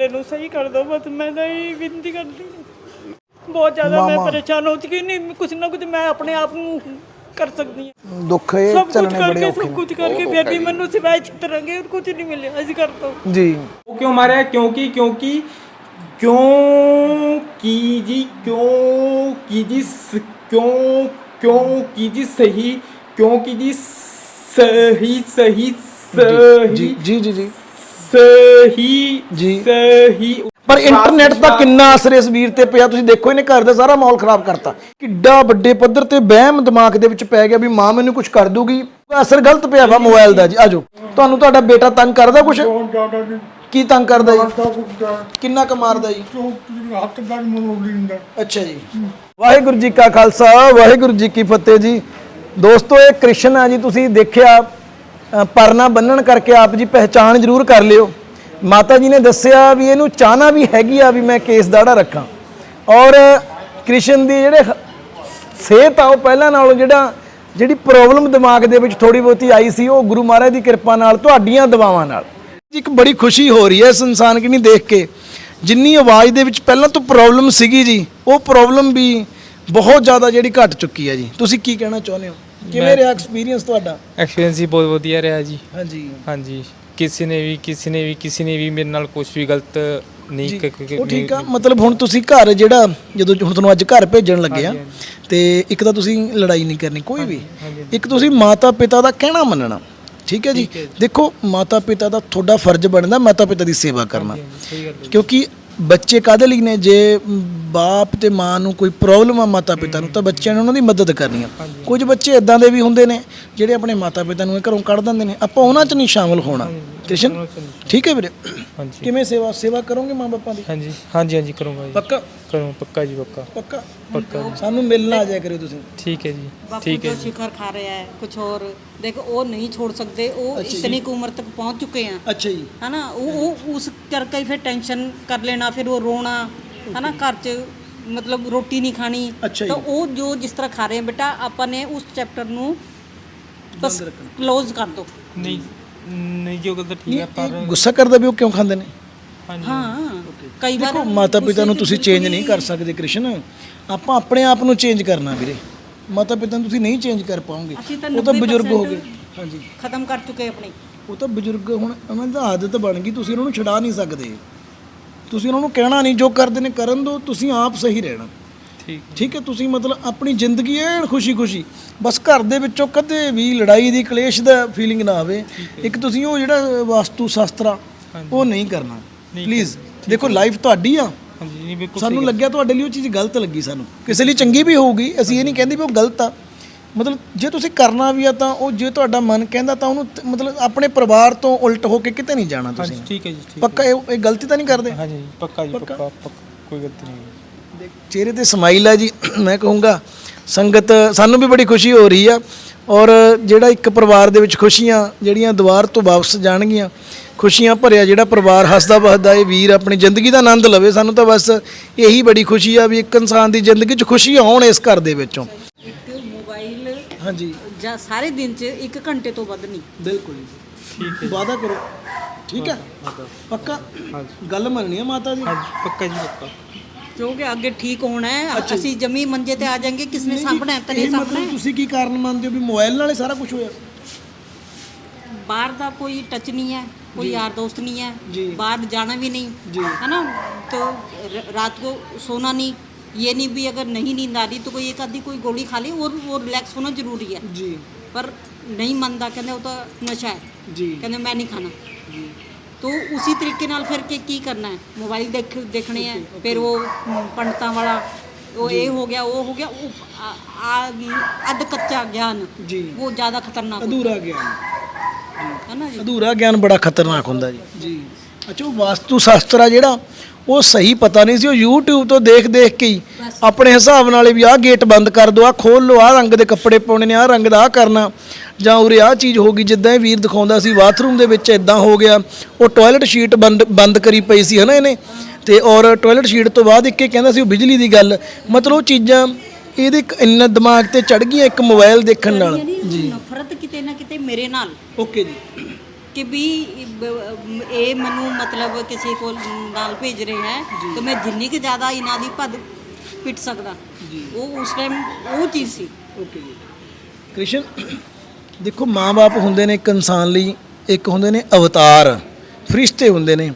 ਮੁੰਡੇ ਨੂੰ ਸਹੀ ਕਰ ਦਿਓ ਬਸ ਮੈਂ ਨਹੀਂ ਵਿੰਦੀ ਕਰਦੀ ਬਹੁਤ ਜ਼ਿਆਦਾ ਮੈਂ ਪਰੇਸ਼ਾਨ ਹੋ ਚੁੱਕੀ ਨਹੀਂ ਕੁਝ ਨਾ ਕੁਝ ਮੈਂ ਆਪਣੇ ਆਪ ਨੂੰ ਕਰ ਸਕਦੀ ਹਾਂ। ਦੁੱਖ ਇਹ ਚੱਲਣੇ ਬੜੇ ਔਖੇ ਸਭ ਕੁਝ ਕਰਕੇ ਫਿਰ ਵੀ ਮੈਨੂੰ ਸਿਵਾਏ ਚਿੱਤਰਾਂਗੇ ਔਰ ਕੁਝ ਨਹੀਂ ਮਿਲਿਆ। ਅਸੀਂ ਕਰ ਦੋ ਜੀ। ਉਹ ਕਿਉਂ ਮਾਰਿਆ? ਕਿਉਂਕਿ ਕਿਉਂਕਿ ਕਿਉਂ ਕੀ ਜੀ ਕਿਉਂ ਕੀ ਜੀ ਕਿਉਂ ਕਿਉਂ ਕੀ ਜੀ ਸਹੀ ਕਿਉਂ ਕੀ ਜੀ ਸਹੀ ਸਹੀ ਸਹੀ। ਜੀ ਜੀ ਜੀ। ਸਹੀ ਜੀ। ਸਹੀ। ਪਰ ਇੰਟਰਨੈਟ ਦਾ ਕਿੰਨਾ ਅਸਰ ਇਸ ਵੀਰ ਤੇ ਪਿਆ ਤੁਸੀਂ ਦੇਖੋ ਇਹਨੇ ਘਰ ਦਾ ਸਾਰਾ ਮਾਹੌਲ ਖਰਾਬ ਕਰਤਾ। ਕਿੱਡਾ ਵੱਡੇ ਪੱਧਰ ਤੇ ਵਹਿਮ ਦਿਮਾਗ ਦੇ ਵਿੱਚ ਪੈ ਗਿਆ ਵੀ ਮਾਂ ਮੈਨੂੰ ਕੁਝ ਕਰ ਦੂਗੀ। ਅਸਰ ਗਲਤ ਪਿਆ ਵਾ ਮੋਬਾਈਲ ਦਾ ਜੀ। ਆਜੋ ਤੁਹਾਨੂੰ ਤੁਹਾਡਾ ਬੇਟਾ ਤੰਗ ਕਰਦਾ ਕੁਝ ਕੀ ਤੰਗ ਕਰਦਾ ਜੀ? ਕਿੰਨਾ ਕੁ ਮਾਰਦਾ ਜੀ? ਹੱਥ ਦਾ ਅੱਛਾ ਜੀ। ਵਾਹਿਗੁਰੂ ਜੀ ਕਾ ਖਾਲਸਾ ਵਾਹਿਗੁਰੂ ਜੀ ਕੀ ਫਤਿਹ ਜੀ। ਦੋਸਤੋ ਇਹ ਕ੍ਰਿਸ਼ਨ ਆ ਜੀ ਤੁਸੀਂ ਦੇਖਿਆ ਪਰਨਾ ਬੰਨਣ ਕਰਕੇ ਆਪ ਜੀ ਪਹਿਚਾਣ ਜ਼ਰੂਰ ਕਰ ਲਿਓ। ਮਾਤਾ ਜੀ ਨੇ ਦੱਸਿਆ ਵੀ ਇਹਨੂੰ ਚਾਹਨਾ ਵੀ ਹੈਗੀ ਆ ਵੀ ਮੈਂ ਕੇਸ ਦਾੜਾ ਰੱਖਾਂ। ਔਰ ਕ੍ਰਿਸ਼ਨ ਦੀ ਜਿਹੜੇ ਸਿਹਤ ਆ ਉਹ ਪਹਿਲਾਂ ਨਾਲੋਂ ਜਿਹੜਾ, ਜਿਹੜੀ ਪ੍ਰੋਬਲਮ ਦਿਮਾਗ ਦੇ ਵਿੱਚ ਥੋੜੀ ਬਹੁਤੀ ਆਈ ਸੀ, ਉਹ ਗੁਰੂ ਮਹਾਰਾਜ ਦੀ ਕਿਰਪਾ ਨਾਲ ਤੁਹਾਡੀਆਂ ਦਵਾਵਾਂ ਨਾਲ। ਇੱਕ ਬੜੀ ਖੁਸ਼ੀ ਹੋ ਰਹੀ ਹੈ ਇਸ ਇਨਸਾਨ ਕਿ ਨਹੀਂ ਦੇਖ ਕੇ। ਜਿੰਨੀ ਆਵਾਜ਼ ਦੇ ਵਿੱਚ ਪਹਿਲਾਂ ਤੋਂ ਪ੍ਰੋਬਲਮ ਸੀਗੀ ਜੀ, ਉਹ ਪ੍ਰੋਬਲਮ ਵੀ ਬਹੁਤ ਜ਼ਿਆਦਾ ਜਿਹੜੀ ਘਟ ਚੁੱਕੀ ਹੈ ਜੀ। ਤੁਸੀਂ ਕੀ ਕਹਿਣਾ ਚਾਹੁੰਦੇ ਹੋ? ਕਿਵੇਂ ਰਿਹਾ ਐਕਸਪੀਰੀਅੰਸ ਤੁਹਾਡਾ? ਐਕਸਪੀਰੀਅੰਸ ਹੀ ਬਹੁਤ ਵਧੀਆ ਰਿਹਾ ਜੀ। ਹਾਂਜੀ। ਹਾਂਜੀ। ਕਿਸੇ ਨੇ ਵੀ ਕਿਸੇ ਨੇ ਵੀ ਕਿਸੇ ਨੇ ਵੀ ਮੇਰੇ ਨਾਲ ਕੁਝ ਵੀ ਗਲਤ ਨਹੀਂ ਕ- ਕ- ਉਹ ਠੀਕ ਆ। ਮਤਲਬ ਹੁਣ ਤੁਸੀਂ ਘਰ ਜਿਹੜਾ ਜਦੋਂ ਹੁਣ ਤੁਹਾਨੂੰ ਅੱਜ ਘਰ ਭੇਜਣ ਲੱਗੇ ਆ ਤੇ ਇੱਕ ਤਾਂ ਤੁਸੀਂ ਲੜਾਈ ਨਹੀਂ ਕਰਨੀ ਕੋਈ ਵੀ। ਇੱਕ ਤੁਸੀਂ ਮਾਤਾ ਪਿਤਾ ਦਾ ਕਹਿਣਾ ਮੰਨਣਾ। ਠੀਕ ਹੈ ਜੀ? ਦੇਖੋ ਮਾਤਾ ਪਿਤਾ ਦਾ ਤੁਹਾਡਾ ਫਰਜ਼ ਬਣਦਾ ਮਾਤਾ ਪਿਤਾ ਦੀ ਸੇਵਾ ਕਰਨਾ। ਕਿਉਂਕਿ ਬੱਚੇ ਕਾਦੇ ਲਈ ਨੇ? ਜੇ ਬਾਪ ਤੇ ਮਾਂ ਨੂੰ ਕੋਈ ਪ੍ਰੋਬਲਮ ਆ ਮਾਤਾ ਪਿਤਾ ਨੂੰ ਤਾਂ ਬੱਚਿਆਂ ਨੇ ਉਹਨਾਂ ਦੀ ਮਦਦ ਕਰਨੀ ਆ। ਕੁਝ ਬੱਚੇ ਇਦਾਂ ਦੇ ਵੀ ਹੁੰਦੇ ਨੇ ਜਿਹੜੇ ਆਪਣੇ ਮਾਤਾ ਪਿਤਾ ਨੂੰ ਇਹ ਘਰੋਂ ਕੱਢ ਦਿੰਦੇ ਨੇ। ਆਪਾਂ ਉਹਨਾਂ 'ਚ ਨਹੀਂ ਸ਼ਾਮਲ ਹੋਣਾ। ਸਟੇਸ਼ਨ ਠੀਕ ਹੈ ਵੀਰੇ। ਹਾਂਜੀ। ਕਿਵੇਂ ਸੇਵਾ ਸੇਵਾ ਕਰੋਗੇ ਮਾਂ ਬਾਪਾਂ ਦੀ? ਹਾਂਜੀ ਹਾਂਜੀ ਹਾਂਜੀ ਕਰੂੰਗਾ ਜੀ। ਪੱਕਾ? ਕਰੂੰ ਪੱਕਾ ਜੀ ਪੱਕਾ। ਪੱਕਾ? ਪੱਕਾ ਸਾਨੂੰ ਮਿਲਣ ਆ ਜਾਇਆ ਕਰਿਓ ਤੁਸੀਂ। ਠੀਕ ਹੈ ਜੀ ਠੀਕ ਹੈ ਜੋ ਜੀ। ਸ਼ਿਖਰ ਖਾ ਰਿਹਾ ਹੈ ਕੁਝ ਹੋਰ। ਦੇਖੋ ਉਹ ਨਹੀਂ ਛੋੜ ਸਕਦੇ ਉਹ ਇਤਨੀ ਕੁ ਉਮਰ ਤੱਕ ਪਹੁੰਚ ਚੁੱਕੇ ਆ। ਅੱਛਾ ਜੀ। ਹਨਾ ਉਹ ਉਹ ਉਸ ਕਰਕੇ ਹੀ ਫਿਰ ਟੈਨਸ਼ਨ ਕਰ ਲੈਣਾ ਫਿਰ ਉਹ ਰੋਣਾ। ਹਨਾ ਘਰ 'ਚ ਮਤਲਬ ਰੋਟੀ ਨਹੀਂ ਖਾਣੀ। ਤਾਂ ਉਹ ਜੋ ਜਿਸ ਤਰ੍ਹਾਂ ਖਾ ਰਹੇ ਆ ਬੇਟਾ ਆਪਾਂ ਨੇ ਉਸ ਚੈਪਟਰ ਨੂੰ ਬਸ ਕਲੋਜ਼ ਕਰ ਦੋ। ਨਹੀਂ ਨਹੀਂ ਜੋ ਗੱਲ ਤਾਂ ਠੀਕ ਹੈ ਪਰ ਗੁੱਸਾ ਕਰਦਾ ਵੀ ਉਹ ਕਿਉਂ ਖਾਂਦੇ ਨੇ? ਹਾਂਜੀ। ਹਾਂ ਕਈ ਵਾਰ ਦੇਖੋ ਮਾਤਾ ਪਿਤਾ ਨੂੰ ਤੁਸੀਂ ਚੇਂਜ ਨਹੀਂ ਕਰ ਸਕਦੇ ਕ੍ਰਿਸ਼ਨ। ਆਪਾਂ ਆਪਣੇ ਆਪ ਨੂੰ ਚੇਂਜ ਕਰਨਾ ਵੀਰੇ। ਮਾਤਾ ਪਿਤਾ ਨੂੰ ਤੁਸੀਂ ਨਹੀਂ ਚੇਂਜ ਕਰ ਪਾਓਗੇ। ਅਸੀਂ ਤਾਂ ਉਹ ਤਾਂ ਬਜ਼ੁਰਗ ਹੋ 90% ਗਏ। ਹਾਂਜੀ। ਖਤਮ ਕਰ ਚੁੱਕੇ ਆਪਣੀ। ਉਹ ਤਾਂ ਬਜ਼ੁਰਗ ਹੁਣ ਉਹਨਾਂ ਦੀ ਆਦਤ ਬਣ ਗਈ ਤੁਸੀਂ ਉਹਨਾਂ ਨੂੰ ਛਡਾ ਨਹੀਂ ਸਕਦੇ। ਤੁਸੀਂ ਉਹਨਾਂ ਨੂੰ ਕਹਿਣਾ ਨਹੀਂ ਜੋ ਕਰਦੇ ਨੇ ਕਰਨ ਦਿਓ ਤੁਸੀਂ ਆਪ ਸਹੀ ਰਹਿਣਾ। ਠੀਕ। ਠੀਕ ਹੈ ਤੁਸੀਂ ਮਤਲਬ ਆਪਣੀ ਜ਼ਿੰਦਗੀ ਐਨ ਖੁਸ਼ੀ-ਖੁਸ਼ੀ ਬਸ ਘਰ ਦੇ ਵਿੱਚੋਂ ਕਦੇ ਵੀ ਲੜਾਈ ਦੀ ਕਲੇਸ਼ ਦਾ ਫੀਲਿੰਗ ਨਾ ਆਵੇ। ਇੱਕ ਤੁਸੀਂ ਉਹ ਜਿਹੜਾ ਵਾਸਤੂ ਸ਼ਾਸਤਰਾ ਉਹ ਨਹੀਂ ਕਰਨਾ। ਪਲੀਜ਼ ਦੇਖੋ ਲਾਈਫ ਤੁਹਾਡੀ ਆ। ਹਾਂਜੀ ਨਹੀਂ ਬਿਲਕੁਲ ਸਾਨੂੰ ਲੱਗਿਆ ਤੁਹਾਡੇ ਲਈ ਉਹ ਚੀਜ਼ ਗਲਤ ਲੱਗੀ ਸਾਨੂੰ। ਕਿਸੇ ਲਈ ਚੰਗੀ ਵੀ ਹੋਊਗੀ ਅਸੀਂ ਇਹ ਨਹੀਂ ਕਹਿੰਦੇ ਵੀ ਉਹ ਗਲਤ ਆ। ਮਤਲਬ ਜੇ ਤੁਸੀਂ ਕਰਨਾ ਵੀ ਆ ਤਾਂ ਉਹ ਜੇ ਤੁਹਾਡਾ ਮਨ ਕਹਿੰਦਾ ਤਾਂ ਉਹਨੂੰ ਮਤਲਬ ਆਪਣੇ ਪਰਿਵਾਰ ਤੋਂ ਉਲਟ ਹੋ ਕੇ ਕਿਤੇ ਨਹੀਂ ਜਾਣਾ ਤੁਸੀਂ। ਹਾਂਜੀ ਠੀਕ ਹੈ ਜੀ ਠੀਕ ਪੱਕਾ ਇਹ ਇਹ ਗਲਤੀ ਤਾਂ ਨਹੀਂ ਕਰਦੇ? ਹਾਂਜੀ ਪੱਕਾ ਜੀ ਪੱਕਾ ਕੋਈ ਗਲਤੀ ਨਹੀਂ। ਚਿਹਰੇ ਤੇ ਸਮਾਈਲ ਆ ਜੀ। ਮੈਂ ਕਹੂੰਗਾ ਸੰਗਤ ਸਾਨੂੰ ਵੀ ਬੜੀ ਖੁਸ਼ੀ ਹੋ ਰਹੀ ਆ ਔਰ ਜਿਹੜਾ ਇੱਕ ਪਰਿਵਾਰ ਦੇ ਵਿੱਚ ਖੁਸ਼ੀਆਂ ਜਿਹੜੀਆਂ ਦੁਆਰ ਤੋਂ ਵਾਪਸ ਜਾਣਗੀਆਂ ਖੁਸ਼ੀਆਂ ਭਰਿਆ ਜਿਹੜਾ ਪਰਿਵਾਰ ਹੱਸਦਾ ਵਸਦਾ ਇਹ ਵੀਰ ਆਪਣੀ ਜ਼ਿੰਦਗੀ ਦਾ ਆਨੰਦ ਲਵੇ ਸਾਨੂੰ ਤਾਂ ਬਸ ਇਹੀ ਬੜੀ ਖੁਸ਼ੀ ਆ ਵੀ ਇੱਕ ਇਨਸਾਨ ਦੀ ਜ਼ਿੰਦਗੀ 'ਚ ਖੁਸ਼ੀ ਆਉਣ ਇਸ ਘਰ ਦੇ ਵਿੱਚੋਂ। ਇੱਕ ਮੋਬਾਈਲ ਹਾਂਜੀ। ਜਾਂ ਸਾਰੇ ਦਿਨ 'ਚ 1 ਘੰਟੇ ਤੋਂ ਵੱਧ ਨਹੀਂ। ਬਿਲਕੁਲ ਜੀ। ਠੀਕ ਹੈ ਵਾਦਾ ਕਰੋ। ਠੀਕ ਹੈ? ਪੱਕਾ? ਗੱਲ ਮੰਨਣੀ ਹੈ ਮਾਤਾ ਹਾਂਜੀ ਪੱਕਾ ਜੀ ਪੱਕਾ। ਕਿਉਂਕਿ ਅੱਗੇ ਠੀਕ ਹੋਣਾ ਹੈ ਅਸੀਂ ਜਮੀ ਮੰਜੇ ਤੇ ਆ ਜਾਾਂਗੇ ਕਿਸਨੇ ਸਾਹਮਣੇ ਇਹ ਤੇਰੇ ਸਾਹਮਣੇ ਮਤਲਬ ਤੁਸੀਂ ਕੀ ਕਾਰਨ ਮੰਨਦੇ ਹੋ ਵੀ ਮੋਬਾਈਲ ਨਾਲ ਹੀ ਸਾਰਾ ਕੁਝ ਹੋਇਆ ਬਾਹਰ ਦਾ ਕੋਈ ਟੱਚ ਨਹੀਂ ਹੈ कोई यार दोस्त नहीं है जी। बाहर जाना भी नहीं जी। है ना तो र- रात को सोना नहीं ये नहीं भी अगर नहीं नींद आ रही तो कोई एक आधी कोई गोली खा ली और वो रिलैक्स होना जरूरी है ਜੀ पर नहीं मनता कहते वो तो नशा है ਜੀ ਕਹਿੰਦੇ ਮੈਂ ਨਹੀਂ ਖਾਣਾ ਤੋ ਉਸੇ ਤਰੀਕੇ ਨਾਲ ਫਿਰ ਕੀ ਕੀ ਕਰਨਾ ਹੈ? ਮੋਬਾਈਲ ਦੇਖ ਦੇਖਣੇ ਹੈ ਫਿਰ ਉਹ ਪੰਡਤਾਂ ਵਾਲਾ ਉਹ ਇਹ ਹੋ ਗਿਆ ਉਹ ਹੋ ਗਿਆ ਉਹ ਆ- ਆ- ਅੱਧ ਕੱਚਾ ਗਿਆਨ। ਜੀ। ਉਹ ਜ਼ਿਆਦਾ ਖਤਰਨਾਕ ਅਧੂਰਾ ਗਿਆਨ। ਹੈ ਨਾ ਜੀ? ਅਧੂਰਾ ਗਿਆਨ ਬੜਾ ਖਤਰਨਾਕ ਹੁੰਦਾ ਜੀ। ਜੀ। ਅੱਛਾ ਉਹ ਵਾਸਤੂ ਸ਼ਾਸਤਰ ਆ ਜਿਹੜਾ ਉਹ ਸਹੀ ਪਤਾ ਨਹੀਂ ਸੀ ਉਹ YouTube ਤੋਂ ਦੇਖ ਦੇਖ ਕੇ ਹੀ ਆਪਣੇ ਹਿਸਾਬ ਨਾਲ ਵੀ ਆਹ ਗੇਟ ਬੰਦ ਕਰ ਦੋ ਆਹ ਖੋਲ ਲਓ ਆਹ ਰੰਗ ਦੇ ਕੱਪੜੇ ਪਾਉਣੇ ਨੇ ਆਹ ਰੰਗ ਦਾ ਆਹ ਕਰਨਾ। ਜਾਂ ਉਰੇ ਆਹ ਚੀਜ਼ ਹੋ ਗਈ ਜਿੱਦਾਂ ਇਹ ਵੀਰ ਦਿਖਾਉਂਦਾ ਸੀ ਬਾਥਰੂਮ ਦੇ ਵਿੱਚ ਇਦਾਂ ਹੋ ਗਿਆ। ਉਹ ਟਾਇਲਟ ਸ਼ੀਟ ਬੰਦ ਬੰਦ ਕਰੀ ਪਈ ਸੀ ਹਨਾ ਇਹਨੇ? ਤੇ ਔਰ ਟਾਇਲਟ ਸ਼ੀਟ ਤੋਂ ਬਾਅਦ ਇੱਕ ਇਹ ਕਹਿੰਦਾ ਸੀ ਉਹ ਬਿਜਲੀ ਦੀ ਗੱਲ। ਮਤਲਬ ਉਹ ਚੀਜ਼ਾਂ ਇਹਦੇ ਇੱਕ ਇੰਨਾ ਦਿਮਾਗ ਤੇ ਚੜ ਗਈਆਂ ਇੱਕ ਮੋਬਾਈਲ ਦੇਖਣ ਨਾਲ। ਯਾਨੀ ਨਫ਼ਰਤ ਕਿਤੇ ਨਾ ਕਿਤੇ ਮੇਰੇ ਨਾਲ। ਓਕੇ ਜੀ। ਕਿ ਵੀ ਇਹ ਮੈਨੂੰ ਮਤਲਬ ਕਿਸੇ ਕੋਲ ਨਾਲ ਭੇਜ ਰਹੇ ਹੈ ਤਾਂ ਮੈਂ ਜਿੰਨੀ ਕਿ ਜ਼ਿਆਦਾ ਇਹਨਾਂ ਦੀ ਭੱਦ ਪਿੱਟ ਸਕਦਾ। ਉਹ ਉਸ ਟਾਈਮ ਉਹ ਚੀਜ਼ ਸੀ। ਓਕੇ ਜੀ। ਕ੍ਰਿਸ਼ਨ ਦੇਖੋ ਮਾਂ-ਬਾਪ ਹੁੰਦੇ ਨੇ ਇੱਕ ਇਨਸਾਨ ਲਈ ਇੱਕ ਹੁੰਦੇ ਨੇ ਅਵਤਾਰ ਫਰਿਸ਼ਤੇ ਹੁੰਦੇ ਨੇ।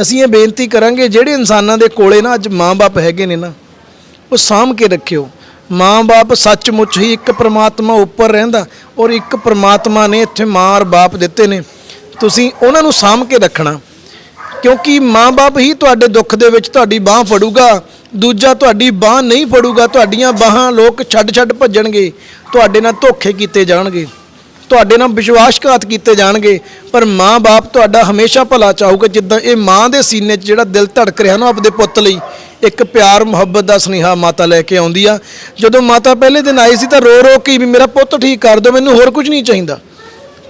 ਅਸੀਂ ਇਹ ਬੇਨਤੀ ਕਰਾਂਗੇ ਜਿਹੜੇ ਇਨਸਾਨਾਂ ਦੇ ਕੋਲੇ ਨਾ ਅੱਜ ਮਾਂ-ਬਾਪ ਹੈਗੇ ਨੇ ਨਾ ਉਹ ਸਾਂਭ ਕੇ ਰੱਖਿਓ। ਮਾਂ-ਬਾਪ ਸੱਚਮੁੱਚ ਹੀ ਇੱਕ ਪ੍ਰਮਾਤਮਾ ਉੱਪਰ ਰਹਿੰਦਾ ਔਰ ਇੱਕ ਪ੍ਰਮਾਤਮਾ ਨੇ ਇੱਥੇ ਮਾਂ ਔਰ ਬਾਪ ਦਿੱਤੇ ਨੇ। ਤੁਸੀਂ ਉਹਨਾਂ ਨੂੰ ਸਾਂਭ ਕੇ ਰੱਖਣਾ। ਕਿਉਂਕਿ ਮਾਂ-ਬਾਪ ਹੀ ਤੁਹਾਡੇ ਦੁੱਖ ਦੇ ਵਿੱਚ ਤੁਹਾਡੀ ਬਾਹ ਫੜੂਗਾ, ਦੂਜਾ ਤੁਹਾਡੀ ਬਾਹ ਨਹੀਂ ਫੜੂਗਾ, ਤੁਹਾਡੀਆਂ ਬਾਹਾਂ ਲੋਕ ਛੱਡ-ਛੱਡ ਭੱਜਣਗੇ, ਤੁਹਾਡੇ ਨਾਲ ਧੋਖੇ ਕੀਤੇ ਜਾਣਗੇ, ਤੁਹਾਡੇ ਨਾਲ ਵਿਸ਼ਵਾਸਘਾਤ ਕੀਤੇ ਜਾਣਗੇ, ਪਰ ਮਾਂ-ਬਾਪ ਤੁਹਾਡਾ ਹਮੇਸ਼ਾ ਭਲਾ ਚਾਹੂਗਾ, ਜਿੱਦਾਂ ਇਹ ਮਾਂ ਦੇ ਸੀਨੇ 'ਚ ਜਿਹੜਾ ਦਿਲ ਧੜਕ ਰਿਹਾ ਨਾ ਆਪਦੇ ਪੁੱਤ ਲਈ, ਇੱਕ ਪਿਆਰ, ਮੁਹੱਬਤ ਦਾ ਸੁਨੇਹਾ ਮਾਤਾ ਲੈ ਕੇ ਆਉਂਦੀ ਆ। ਜਦੋਂ ਮਾਤਾ ਪਹਿਲੇ ਦਿਨ ਆਈ ਸੀ ਤਾਂ ਰੋ ਰੋ ਕੇ ਵੀ, ਮੇਰਾ ਪੁੱਤ ਠੀਕ ਕਰ ਦਿਓ ਮੈਨੂੰ ਹੋਰ ਕੁਝ ਨਹੀਂ ਚਾਹੀਦਾ।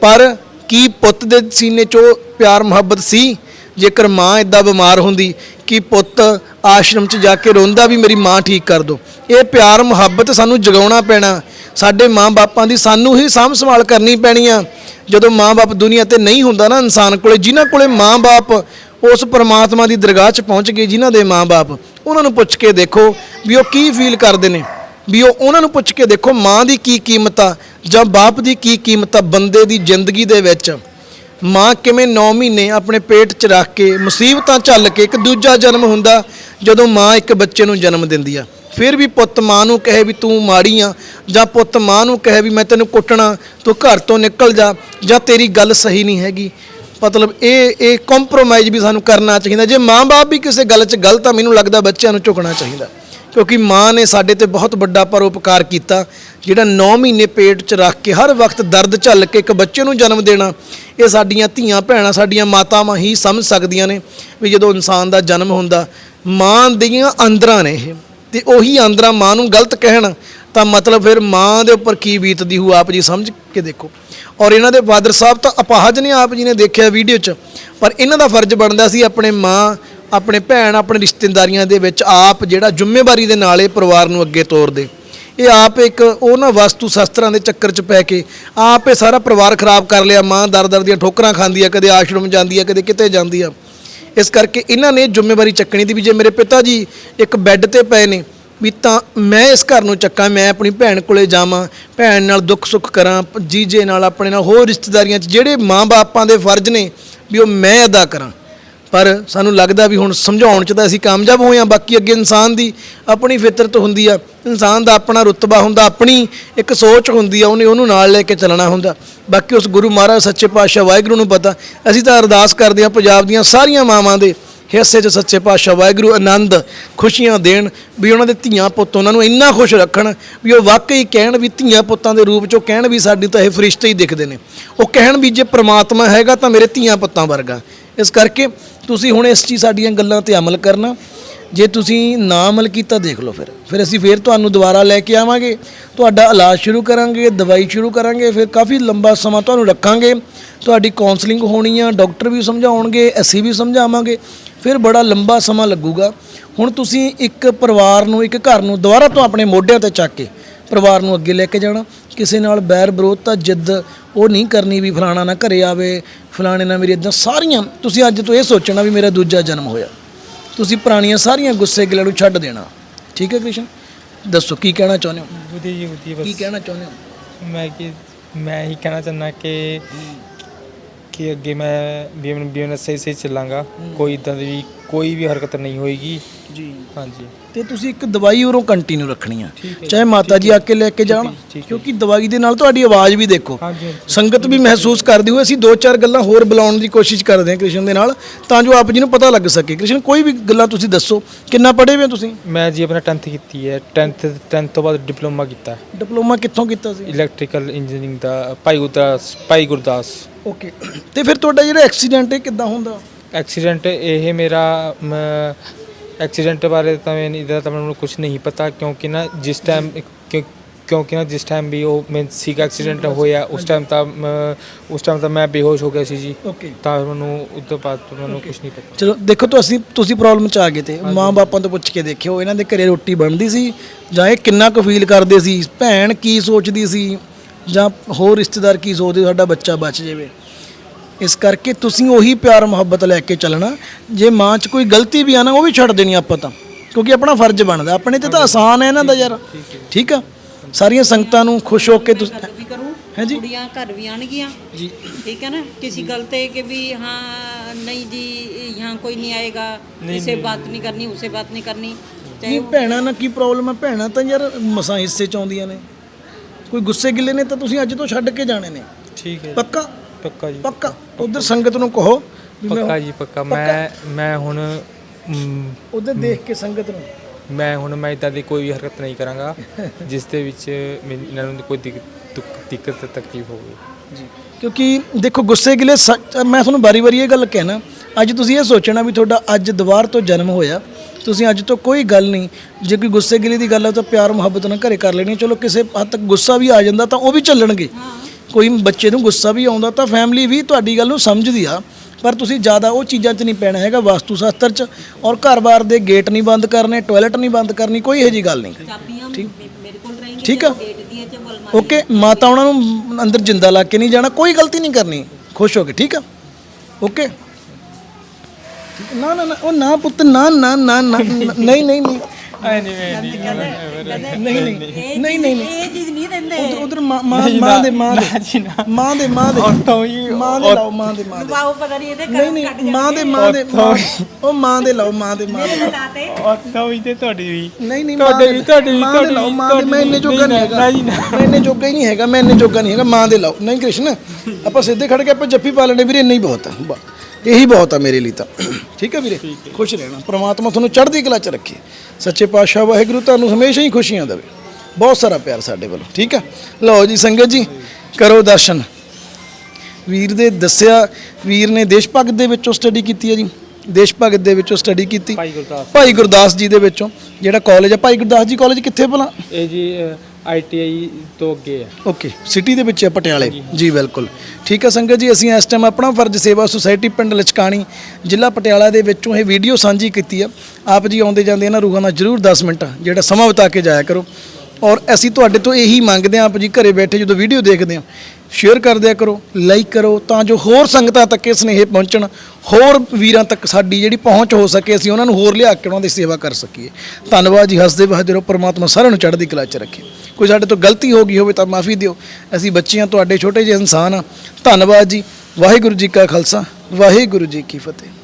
ਪਰ ਕੀ ਪੁੱਤ ਦੇ ਸੀਨੇ 'ਚੋਂ ਪਿਆਰ ਮੁਹੱਬਤ ਸੀ? ਜੇਕਰ ਮਾਂ ਇਦਾਂ ਬਿਮਾਰ ਹੁੰਦੀ, ਕਿ ਪੁੱਤ ਆਸ਼ਰਮ 'ਚ ਜਾ ਕੇ ਰੋਂਦਾ ਵੀ ਮੇਰੀ ਮਾਂ ਠੀਕ ਕਰ ਦੋ? ਇਹ ਪਿਆਰ ਮੁਹੱਬਤ ਸਾਨੂੰ ਜਗਾਉਣਾ ਪੈਣਾ। ਸਾਡੇ ਮਾਂ-ਬਾਪਾਂ ਦੀ ਸਾਨੂੰ ਹੀ ਸਾਂਭ ਸੰਭਾਲ ਕਰਨੀ ਪੈਣੀ ਆ। ਜਦੋਂ ਮਾਂ-ਬਾਪ ਦੁਨੀਆ ਤੇ ਨਹੀਂ ਹੁੰਦਾ ਨਾ ਇਨਸਾਨ ਕੋਲੇ, ਜਿਨ੍ਹਾਂ ਕੋਲੇ ਮਾਂ-ਬਾਪ ਉਸ ਪਰਮਾਤਮਾ ਦੀ ਦਰਗਾਹ 'ਚ ਪਹੁੰਚ ਗਏ, ਜਿਨ੍ਹਾਂ ਦੇ ਮਾਂ-ਬਾਪ, ਉਹਨਾਂ ਨੂੰ ਪੁੱਛ ਕੇ ਦੇਖੋ ਵੀ ਉਹ ਕੀ ਫੀਲ ਕਰਦੇ ਨੇ? ਵੀ ਉਹ ਉਹਨਾਂ ਨੂੰ ਪੁੱਛ ਕੇ ਦੇਖੋ, ਮਾਂ ਦੀ ਕੀ ਕੀਮਤ ਆ? ਜਾਂ ਬਾਪ ਦੀ ਕੀ ਕੀਮਤ ਆ ਬੰਦੇ ਦੀ ਜ਼ਿੰਦਗੀ ਦੇ ਵਿੱਚ? ਮਾਂ ਕਿਵੇਂ 9 ਮਹੀਨੇ ਆਪਣੇ ਪੇਟ 'ਚ ਰੱਖ ਕੇ ਮੁਸੀਬਤਾਂ ਝੱਲ ਕੇ ਇੱਕ ਦੂਜਾ ਜਨਮ ਹੁੰਦਾ, ਜਦੋਂ ਮਾਂ ਇੱਕ ਬੱਚੇ ਨੂੰ ਜਨਮ ਦਿੰਦੀ ਆ? ਫਿਰ ਵੀ ਪੁੱਤ ਮਾਂ ਨੂੰ ਕਹੇ ਵੀ ਤੂੰ ਮਾੜੀ ਆ, ਜਾਂ ਪੁੱਤ ਮਾਂ ਨੂੰ ਕਹੇ ਵੀ ਮੈਂ ਤੈਨੂੰ ਕੁੱਟਣਾ, ਤੂੰ ਘਰ ਤੋਂ ਨਿਕਲ ਜਾ, ਜਾਂ ਤੇਰੀ ਗੱਲ ਸਹੀ ਨਹੀਂ ਹੈਗੀ? ਮਤਲਬ ਇਹ ਇਹ ਕੰਪਰੋਮਾਈਜ਼ ਵੀ ਸਾਨੂੰ ਕਰਨਾ ਚਾਹੀਦਾ। ਜੇ ਮਾਂ-ਬਾਪ ਵੀ ਕਿਸੇ ਗੱਲ 'ਚ ਗਲਤ ਆ, ਮੈਨੂੰ ਲੱਗਦਾ ਬੱਚਿਆਂ ਨੂੰ ਝੁਕਣਾ ਚਾਹੀਦਾ। ਕਿਉਂਕਿ ਮਾਂ ਨੇ ਸਾਡੇ ਤੇ ਬਹੁਤ ਵੱਡਾ ਪਰਉਪਕਾਰ ਕੀਤਾ, ਜਿਹੜਾ 9 ਮਹੀਨੇ ਪੇਟ 'ਚ ਰੱਖ ਕੇ ਹਰ ਵਕਤ ਦਰਦ ਝੱਲ ਕੇ ਇੱਕ ਬੱਚੇ ਨੂੰ ਜਨਮ ਦੇਣਾ, ਇਹ ਸਾਡੀਆਂ ਧੀਆਂ ਭੈਣਾਂ, ਸਾਡੀਆਂ ਮਾਤਾਵਾਂ ਹੀ ਸਮਝ ਸਕਦੀਆਂ ਨੇ ਵੀ ਜਦੋਂ ਇਨਸਾਨ ਦਾ ਜਨਮ ਹੁੰਦਾ, ਮਾਂ ਦੀਆਂ ਅੰਦਰਾਂ ਨੇ ਇਹ। ਤੇ ਉਹੀ ਅੰਦਰਾਂ ਮਾਂ ਨੂੰ ਗਲਤ ਕਹਿਣ, ਤਾਂ ਮਤਲਬ ਫਿਰ ਮਾਂ ਦੇ ਉੱਪਰ ਕੀ ਬੀਤਦੀ ਹੋਊ, ਆਪ ਜੀ ਸਮਝ ਕੇ ਦੇਖੋ। ਔਰ ਇਹਨਾਂ ਦੇ ਫਾਦਰ ਸਾਹਿਬ ਤਾਂ ਅਪਾਹਜ ਨੇ ਆਪ ਜੀ ਨੇ ਦੇਖਿਆ ਵੀਡੀਓ 'ਚ, ਪਰ ਇਹਨਾਂ ਦਾ ਫਰਜ਼ ਬਣਦਾ ਸੀ ਆਪਣੇ ਮਾਂ ਆਪਣੇ ਭੈਣ, ਆਪਣੇ ਰਿਸ਼ਤੇਦਾਰੀਆਂ ਦੇ ਵਿੱਚ ਆਪ ਜਿਹੜਾ ਜ਼ਿੰਮੇਵਾਰੀ ਦੇ ਨਾਲ ਇਹ ਪਰਿਵਾਰ ਨੂੰ ਅੱਗੇ ਤੋਰਦੇ ਇਹ ਆਪ ਇੱਕ ਉਹਨਾਂ ਵਸਤੂ ਸ਼ਸਤਰਾਂ ਦੇ ਚੱਕਰ 'ਚ ਪੈ ਕੇ ਆਪ ਇਹ ਸਾਰਾ ਪਰਿਵਾਰ ਖਰਾਬ ਕਰ ਲਿਆ, ਮਾਂ ਦਰ ਦਰ ਦੀਆਂ ਠੋਕਰਾਂ ਖਾਂਦੀ ਆ, ਕਦੇ ਆਸ਼ਰਮ ਜਾਂਦੀ ਆ, ਕਦੇ ਕਿਤੇ ਜਾਂਦੀ ਆ। ਇਸ ਕਰਕੇ ਇਹਨਾਂ ਨੇ ਜ਼ਿੰਮੇਵਾਰੀ ਚੱਕਣੀ ਦੀ ਵੀ ਜੇ ਮੇਰੇ ਪਿਤਾ ਜੀ ਇੱਕ ਬੈੱਡ ਤੇ ਪਏ ਨੇ ਵੀ ਤਾਂ ਮੈਂ ਇਸ ਘਰ ਨੂੰ ਚੱਕਾਂ, ਮੈਂ ਆਪਣੀ ਭੈਣ ਕੋਲੇ ਜਾਵਾਂ, ਭੈਣ ਨਾਲ ਦੁੱਖ ਸੁੱਖ ਕਰਾਂ, ਜੀਜੇ ਨਾਲ ਆਪਣੇ ਨਾਲ ਹੋਰ ਰਿਸ਼ਤੇਦਾਰੀਆਂ 'ਚ ਜਿਹੜੇ ਮਾਂ-ਬਾਪਾਂ ਦੇ ਫਰਜ਼ ਨੇ ਵੀ ਉਹ ਮੈਂ ਅਦਾ ਕਰਾਂ। ਪਰ ਸਾਨੂੰ ਲੱਗਦਾ ਵੀ ਹੁਣ ਸਮਝਾਉਣ 'ਚ ਤਾਂ ਅਸੀਂ ਕਾਮਯਾਬ ਹੋਏ ਹਾਂ, ਬਾਕੀ ਅੱਗੇ ਇਨਸਾਨ ਦੀ ਆਪਣੀ ਫਿਤਰਤ ਹੁੰਦੀ ਆ, ਇਨਸਾਨ ਦਾ ਆਪਣਾ ਰੁਤਬਾ ਹੁੰਦਾ, ਆਪਣੀ ਇੱਕ ਸੋਚ ਹੁੰਦੀ ਆ, ਉਹਨੇ ਉਹਨੂੰ ਨਾਲ ਲੈ ਕੇ ਚੱਲਣਾ ਹੁੰਦਾ। ਬਾਕੀ ਉਸ ਗੁਰੂ ਮਹਾਰਾਜ, ਸੱਚੇ ਪਾਤਸ਼ਾਹ ਵਾਹਿਗੁਰੂ ਨੂੰ ਪਤਾ, ਅਸੀਂ ਤਾਂ ਅਰਦਾਸ ਕਰਦੇ ਹਾਂ ਪੰਜਾਬ ਦੀਆਂ ਸਾਰੀਆਂ ਮਾਵਾਂ ਦੇ ਹਿੱਸੇ 'ਚ ਸੱਚੇ ਪਾਤਸ਼ਾਹ ਵਾਹਿਗੁਰੂ ਆਨੰਦ, ਖੁਸ਼ੀਆਂ ਦੇਣ, ਵੀ ਉਹਨਾਂ ਦੇ ਧੀਆਂ ਪੁੱਤ ਉਹਨਾਂ ਨੂੰ ਇੰਨਾ ਖੁਸ਼ ਰੱਖਣ, ਵੀ ਉਹ ਵਾਕਈ ਕਹਿਣ ਵੀ ਧੀਆਂ ਪੁੱਤਾਂ ਦੇ ਰੂਪ 'ਚੋਂ ਕਹਿਣ ਵੀ ਸਾਡੀ ਤਾਂ ਇਹ ਫਰਿਸ਼ਤੇ ਹੀ ਦਿਖਦੇ ਨੇ। ਉਹ ਕਹਿਣ ਵੀ ਜੇ ਪ੍ਰਮਾਤਮਾ ਹੈਗਾ ਤਾਂ ਮੇਰੇ ਧੀਆਂ ਪੁੱਤਾਂ ਵਰਗਾ। ਇਸ ਕਰਕੇ ਤੁਸੀਂ ਹੁਣ ਇਸ ਚੀਜ਼ ਸਾਡੀਆਂ ਗੱਲਾਂ ਤੇ ਅਮਲ ਕਰਨਾ। ਜੇ ਤੁਸੀਂ ਨਾ ਅਮਲ ਕੀਤਾ, ਦੇਖ ਲਓ ਫਿਰ। ਫਿਰ ਅਸੀਂ ਫਿਰ ਤੁਹਾਨੂੰ ਦੁਬਾਰਾ ਲੈ ਕੇ ਆਵਾਂਗੇ। ਤੁਹਾਡਾ ਇਲਾਜ ਸ਼ੁਰੂ ਕਰਾਂਗੇ, ਦਵਾਈ ਸ਼ੁਰੂ ਕਰਾਂਗੇ, ਫਿਰ ਕਾਫੀ ਲੰਬਾ ਸਮਾਂ ਤੁਹਾਨੂੰ ਰੱਖਾਂਗੇ। ਤੁਹਾਡੀ ਕਾਉਂਸਲਿੰਗ ਹੋਣੀ ਆ, ਡਾਕਟਰ ਵੀ ਸਮਝਾਉਣਗੇ, ਅਸੀਂ ਵੀ ਸਮਝਾਵਾਂਗੇ। ਫਿਰ ਬੜਾ ਲੰਬਾ ਸਮਾਂ ਲੱਗੂਗਾ। ਹੁਣ ਤੁਸੀਂ ਇੱਕ ਪਰਿਵਾਰ ਨੂੰ, ਇੱਕ ਘਰ ਨੂੰ ਦੁਬਾਰਾ ਤੋਂ ਆਪਣੇ ਮੋਢਿਆਂ ਤੇ ਚੱਕ ਕੇ ਪਰਿਵਾਰ ਨੂੰ ਅੱਗੇ ਲੈ ਕੇ ਜਾਣਾ ਕਿਸੇ ਨਾਲ ਬੈਰ ਵਿਰੋਧ ਤਾਂ ਜਿੱਦ ਉਹ ਨਹੀਂ ਕਰਨੀ ਵੀ ਫਲਾਣਾ ਨਾ ਘਰੇ ਆਵੇ ਫਲਾਣੇ ਨਾਲ ਮੇਰੀ ਇਦਾਂ ਸਾਰੀਆਂ ਤੁਸੀਂ ਅੱਜ ਤੋਂ ਇਹ ਸੋਚਣਾ ਵੀ ਮੇਰਾ ਦੂਜਾ ਜਨਮ ਹੋਇਆ। ਤੁਸੀਂ ਪੁਰਾਣੀਆਂ ਸਾਰੀਆਂ ਗੁੱਸੇ ਗਿਲੇ ਨੂੰ ਛੱਡ ਦੇਣਾ। ਠੀਕ ਹੈ ਕ੍ਰਿਸ਼ਨ? ਦੱਸੋ ਕੀ ਕਹਿਣਾ ਚਾਹੁੰਦੇ ਹੋ? ਉਹਦੀ ਜੀ ਕੀ ਬਸ। ਕਹਿਣਾ ਚਾਹੁੰਦੇ ਹੋ? ਮੈਂ ਕਿ ਮੈਂ ਹੀ ਕਹਿਣਾ ਚਾਹੁੰਦਾ ਕਿ ਕਿ ਅੱਗੇ ਮੈਂ ਆਪਣੀ ਬਿਜ਼ਨਸ ਸਹੀ ਸਹੀ ਚੱਲਾਂਗਾ। ਕੋਈ ਇਦਾਂ ਦੀ ਵੀ ਕੋਈ ਵੀ ਹਰਕਤ ਨਹੀਂ ਹੋਏਗੀ। ਜੀ। ਹਾਂਜੀ। ਤੇ ਤੁਸੀਂ ਇੱਕ ਦਵਾਈ ਉਰੋਂ ਕੰਟੀਨਿਊ ਰੱਖਣੀ ਆ। ਚਾਹੇ ਮਾਤਾ ਜੀ ਆ ਕੇ ਲੈ ਕੇ ਜਾਣ ਕਿਉਂਕਿ ਦਵਾਈ ਦੇ ਨਾਲ ਤੁਹਾਡੀ ਆਵਾਜ਼ ਵੀ ਦੇਖੋ। ਹਾਂਜੀ ਸੰਗਤ ਵੀ ਮਹਿਸੂਸ ਕਰਦੀ ਹੋਏ ਅਸੀਂ ਦੋ ਚਾਰ ਗੱਲਾਂ ਹੋਰ ਬੁਲਾਉਣ ਦੀ ਕੋਸ਼ਿਸ਼ ਕਰਦੇ ਹਾਂ ਕ੍ਰਿਸ਼ਨ ਦੇ ਨਾਲ ਤਾਂ ਜੋ ਆਪ ਜੀ ਨੂੰ ਪਤਾ ਲੱਗ ਸਕੇ। ਕ੍ਰਿਸ਼ਨ ਕੋਈ ਵੀ ਗੱਲਾਂ ਤੁਸੀਂ ਦੱਸੋ ਕਿੰਨਾ ਪੜ੍ਹੇ ਹੋਏ ਹੋ ਤੁਸੀਂ? ਮੈਂ ਜੀ ਆਪਣਾ 10th ਕੀਤੀ ਹੈ। 10th 10th ਤੋਂ ਬਾਅਦ ਡਿਪਲੋਮਾ ਕੀਤਾ ਡਿਪਲੋਮਾ ਕਿੱਥੋਂ ਕੀਤਾ ਸੀ? ਇਲੈਕਟ੍ਰੀਕਲ ਇੰਜੀਨੀਅਰਿੰਗ ਦਾ ਭਾਈ ਗੁਰਦਾਸ ਭਾਈ ਗੁਰਦਾਸ। ਓਕੇ। ਤੇ ਫਿਰ ਤੁਹਾਡਾ ਜਿਹੜਾ ਐਕਸੀਡੈਂਟ ਹੈ ਕਿੱਦਾਂ ਹੁੰਦਾ? ਐਕਸੀਡੈਂਟ ਇਹ ਮੇਰਾ ਐਕਸੀਡੈਂਟ ਬਾਰੇ ਤਾਂ ਮੈਂ ਇਹਦਾ ਤਾਂ ਮੈਨੂੰ ਕੁਝ ਨਹੀਂ ਪਤਾ ਕਿਉਂਕਿ ਨਾ ਜਿਸ ਟਾਈਮ ਕਿਉਂਕਿ ਨਾ ਜਿਸ ਟਾਈਮ ਵੀ ਉਹ ਮੈਂ ਸੀਗਾ ਐਕਸੀਡੈਂਟ ਹੋਇਆ ਉਸ ਟਾਈਮ ਤਾਂ ਉਸ ਟਾਈਮ ਤਾਂ ਮੈਂ ਬੇਹੋਸ਼ ਹੋ ਗਿਆ ਸੀ ਜੀ। ਤਾਂ ਮੈਨੂੰ ਉਸ ਤੋਂ ਬਾਅਦ ਤੋਂ ਮੈਨੂੰ ਕੁਝ ਨਹੀਂ ਪਤਾ। ਚਲੋ ਦੇਖੋ ਤੁਸੀਂ ਤੁਸੀਂ ਪ੍ਰੋਬਲਮ ਚ ਆ ਗਏ ਤੇ ਮਾਂ ਬਾਪਾਂ ਤੋਂ ਪੁੱਛ ਕੇ ਦੇਖਿਓ ਇਹਨਾਂ ਦੇ ਘਰੇ ਰੋਟੀ ਬਣਦੀ ਸੀ ਜਾਂ ਇਹ ਕਿੰਨਾ ਕੁ ਫੀਲ ਕਰਦੇ ਸੀ? ਭੈਣ ਕੀ ਸੋਚਦੀ ਸੀ? ਜਾਂ ਹੋਰ ਰਿਸ਼ਤੇਦਾਰ ਕੀ ਸੋਚਦੇ ਸਾਡਾ ਬੱਚਾ ਬਚ ਜਾਵੇ। ਇਸ ਕਰਕੇ ਤੁਸੀਂ ਉਹੀ ਪਿਆਰ ਮੁਹੱਬਤ ਲੈ ਕੇ ਚੱਲਣਾ। ਜੇ ਮਾਂ 'ਚ ਕੋਈ ਗਲਤੀ ਵੀ ਆ ਨਾ ਉਹ ਵੀ ਛੱਡ ਦੇਣੀ ਆਪਾਂ ਤਾਂ। ਕਿਉਂਕਿ ਆਪਣਾ ਫਰਜ਼ ਬਣਦਾ। ਆਪਣੇ ਤੇ ਤਾਂ ਆਸਾਨ ਹੈ ਇਹਨਾਂ ਦਾ ਯਾਰ। ਠੀਕ ਆ? ਸਾਰੀਆਂ ਸੰਗਤਾਂ ਨੂੰ ਖੁਸ਼ ਹੋ ਕੇ ਤੁਸੀਂ ਵੀ ਜੀ? ਕੁੜੀਆਂ ਘਰ ਵੀ ਆਣਗੀਆਂ ਜੀ। ਠੀਕ ਹੈ ਨਾ? ਕਿਸੇ ਗੱਲ ਤੇ ਕਿ ਵੀ ਹਾਂ ਨਹੀਂ ਜੀ ਯਹਾਂ ਕੋਈ ਨਹੀਂ ਆਏਗਾ ਇਸੇ ਬਾਤ ਨਹੀਂ ਕਰਨੀ ਉਸੇ ਬਾਤ ਨਹੀਂ ਕਰਨੀ। ਨਹੀਂ ਭੈਣਾ ਨਾਲ ਕੀ ਪ੍ਰੋਬਲਮ ਹੈ ਭੈਣਾ ਤਾਂ ਯਾਰ ਮਸਾਂ ਹਿੱਸੇ ਚ ਆਉਂਦੀਆਂ ਨੇ। ਕੋਈ ਗੁੱਸੇ ਗਿੱਲੇ ਨੇ ਤਾਂ ਤੁਸੀਂ ਅੱਜ ਤੋਂ ਛੱਡ ਕੇ ਜਾਣੇ ਨੇ। ਠੀਕ ਹੈ ਪੱਕਾ? ਪੱਕਾ ਜੀ। ਪੱਕਾ। ਉਧਰ ਸੰਗਤ ਨੂੰ ਕਹੋ ਵੀ ਮੈਂ ਪੱਕਾ ਜੀ ਪੱਕਾ। ਮੈਂ ਮੈਂ ਹੁਣ ਮ, ਉਧਰ ਦੇਖ ਕੇ ਸੰਗਤ ਨੂੰ। ਮੈਂ ਹੁਣ ਮੈਂ ਇਦਾਂ ਦੀ ਕੋਈ ਵੀ ਹਰਕਤ ਨਹੀਂ ਕਰਾਂਗਾ ਜਿਸ ਦੇ ਵਿੱਚ ਮੈਨ- ਇਹਨਾਂ ਨੂੰ ਕੋਈ ਦਿੱਕ- ਦੁੱਖ ਦਿੱਕਤ ਤੇ ਤਕਲੀਫ ਹੋਵੇ। ਜੀ। ਕਿਉਂਕਿ ਦੇਖੋ ਗੁੱਸੇ ਗਿਲੇ ਸੱਚ- ਮੈਂ ਤੁਹਾਨੂੰ ਬਾਰੀ-ਬਾਰੀ ਇਹ ਗੱਲ ਕਹਿਣਾ ਅੱਜ ਤੁਸੀਂ ਇਹ ਸੋਚਣਾ ਵੀ ਤੁਹਾਡਾ ਅੱਜ ਦੁਬਾਰ ਤੋਂ ਜਨਮ ਹੋਇਆ ਤੁਸੀਂ ਅੱਜ ਤੋਂ ਕੋਈ ਗੱਲ ਨਹੀਂ ਜੇ ਕੋਈ ਗੁੱਸੇ ਗਿਲੇ ਦੀ ਗੱਲ ਹੈ ਤਾਂ ਪਿਆਰ ਮੁਹੱਬਤ ਨਾਲ ਘਰੇ ਕਰ ਲੈਣੀ ਹੈ। ਚਲੋ ਕਿਸੇ ਹੱਦ ਤੱਕ ਗੁੱਸਾ ਵੀ ਆ ਜਾਂਦਾ ਤਾਂ ਉਹ ਵੀ ਚੱਲਣਗੇ। ਕੋਈ ਬੱਚੇ ਨੂੰ ਗੁੱਸਾ ਵੀ ਆਉਂਦਾ ਤਾਂ ਫੈਮਿਲੀ ਵੀ ਤੁਹਾਡੀ ਗੱਲ ਨੂੰ ਸਮਝਦੀ ਆ ਪਰ ਤੁਸੀਂ ਜ਼ਿਆਦਾ ਉਹ ਚੀਜ਼ਾਂ 'ਚ ਨਹੀਂ ਪੈਣਾ ਹੈਗਾ ਵਾਸਤੂ ਸ਼ਾਸਤਰ 'ਚ। ਔਰ ਘਰ-ਬਾਰ ਦੇ ਗੇਟ ਨਹੀਂ ਬੰਦ ਕਰਨੇ ਟਾਇਲਟ ਨਹੀਂ ਬੰਦ ਕਰਨੀ ਕੋਈ ਇਹੋ ਜੀ ਗੱਲ ਨਹੀਂ। ਠੀਕ? ਠੀਕ ਆ? ਓਕੇ ਮਾਤਾ ਉਹਨਾਂ ਨੂੰ ਅੰਦਰ ਜਿੰਦਾ ਲਾ ਕੇ ਨਹੀਂ ਜਾਣਾ ਕੋਈ ਗਲਤੀ ਨਹੀਂ ਕਰਨੀ। ਖੁਸ਼ ਹੋ ਕੇ ਠੀਕ ਆ? ਓਕੇ ਨਾ ਨਾ ਨਾ ਉਹ ਨਾ ਪੁੱਤ ਨਾ ਨਾ ਨਾ ਨਹੀਂ ਨਹੀਂ ਨਹੀਂ। ਨਹੀਂ ਨਹੀਂ ਨਹੀਂ ਨਹੀਂ ਨਹੀਂ ਜੋਗਾ ਹੀ ਨਹੀਂ ਹੈਗਾ ਮੈਂ ਇੰਨੇ ਜੋਗਾ ਨਹੀਂ ਹੈਗਾ ਮਾਂ ਦੇ ਲਾਓ। ਨਹੀਂ ਕ੍ਰਿਸ਼ਨ ਆਪਾਂ ਸਿੱਧੇ ਖੜ ਕੇ ਆਪਾਂ ਜੱਫੀ ਪਾ ਲੈਣੇ ਵੀਰੇ ਇੰਨਾ ਹੀ ਬਹੁਤ ਇਹੀ ਬਹੁਤ ਆ ਮੇਰੇ ਲਈ ਤਾਂ। ਠੀਕ ਆ ਵੀਰੇ? ਖੁਸ਼ ਰਹਿਣਾ। ਪ੍ਰਮਾਤਮਾ ਤੁਹਾਨੂੰ ਚੜ੍ਹਦੀ ਕਲਾ ਚ ਰੱਖੇ। ਸੱਚੇ ਪਾਤਸ਼ਾਹ ਵਾਹਿਗੁਰੂ ਤੁਹਾਨੂੰ ਹਮੇਸ਼ਾ ਹੀ ਖੁਸ਼ੀਆਂ ਦੇਵੇ। ਬਹੁਤ ਸਾਰਾ ਪਿਆਰ ਸਾਡੇ ਵੱਲੋਂ ਠੀਕ ਹੈ ਲਓ ਜੀ ਸੰਗਤ ਜੀ ਕਰੋ ਦਰਸ਼ਨ। ਵੀਰ ਦੇ ਦੱਸਿਆ ਵੀਰ ਨੇ ਦੇਸ਼ ਭਗਤ ਦੇ ਵਿੱਚੋਂ ਸਟੱਡੀ ਕੀਤੀ ਹੈ ਜੀ। ਦੇਸ਼ ਭਗਤ ਦੇ ਵਿੱਚੋਂ ਸਟੱਡੀ ਕੀਤੀ। ਭਾਈ ਗੁਰਦਾਸ ਭਾਈ ਗੁਰਦਾਸ ਜੀ ਦੇ ਵਿੱਚੋਂ ਜਿਹੜਾ ਕਾਲਜ ਹੈ ਭਾਈ ਗੁਰਦਾਸ ਜੀ ਕਾਲਜ ਕਿੱਥੇ ਭਲਾ? ਇਹ ਜੀ ਆਈਟੀਆਈ ਤੋਂ ਅੱਗੇ ਹੈ ਓਕੇ ਸਿਟੀ ਦੇ ਵਿੱਚ ਹੈ ਪਟਿਆਲੇ। ਜੀ ਬਿਲਕੁਲ। ਠੀਕ ਹੈ ਸੰਗਤ ਜੀ ਅਸੀਂ ਇਸ ਟਾਈਮ ਆਪਣਾ ਫਰਜ਼ ਸੇਵਾ ਸੁਸਾਇਟੀ ਪਿੰਡ ਲਚਕਾਣੀ ਜ਼ਿਲ੍ਹਾ ਪਟਿਆਲਾ ਦੇ ਵਿੱਚੋਂ ਇਹ ਵੀਡੀਓ ਸਾਂਝੀ ਕੀਤੀ ਆ। ਆਪ ਜੀ ਆਉਂਦੇ ਜਾਂਦੇ ਇਹਨਾਂ ਰੂਹਾਂ ਨਾਲ ਜਰੂਰ 10 ਮਿੰਟ ਜਿਹੜਾ ਸਮਾਂ ਬਿਤਾ ਕੇ ਜਾਇਆ ਕਰੋ। ਔਰ ਅਸੀਂ ਤੁਹਾਡੇ ਤੋਂ ਇਹੀ ਮੰਗਦੇ ਹਾਂ ਆਪ ਜੀ ਘਰੇ ਬੈਠੇ ਜਦੋਂ ਵੀਡੀਓ ਦੇਖਦੇ ਹੋ। ਸ਼ੇਅਰ ਕਰ ਦਿਆ ਕਰੋ ਲਾਈਕ ਕਰੋ ਤਾਂ ਜੋ ਹੋਰ ਸੰਗਤਾਂ ਤੱਕ ਇਹ ਸੁਨੇਹੇ ਪਹੁੰਚਣ, ਹੋਰ ਵੀਰਾਂ ਤੱਕ ਸਾਡੀ ਜਿਹੜੀ ਪਹੁੰਚ ਹੋ ਸਕੇ, ਅਸੀਂ ਉਹਨਾਂ ਨੂੰ ਹੋਰ ਲਿਆ ਕੇ ਉਹਨਾਂ ਦੀ ਸੇਵਾ ਕਰ ਸਕੀਏ। ਧੰਨਵਾਦ ਜੀ, ਹੱਸਦੇ ਵਸਦੇ ਰਹੋ, ਪ੍ਰਮਾਤਮਾ ਸਾਰਿਆਂ ਨੂੰ ਚੜ੍ਹਦੀ ਕਲਾ 'ਚ ਰੱਖੇ। ਕੋਈ ਸਾਡੇ ਤੋਂ ਗਲਤੀ ਹੋ ਗਈ ਹੋਵੇ ਤਾਂ ਮਾਫੀ ਦਿਓ। ਅਸੀਂ ਬੱਚੇ ਬੱਚਿਆਂ ਤੁਹਾਡੇ ਛੋਟੇ ਜਿਹੇ ਇਨਸਾਨ ਆ ਧੰਨਵਾਦ ਜੀ, ਵਾਹਿਗੁਰੂ ਜੀ ਕਾ ਖਾਲਸਾ, ਵਾਹਿਗੁਰੂ ਜੀ ਕੀ ਫਤਿਹ।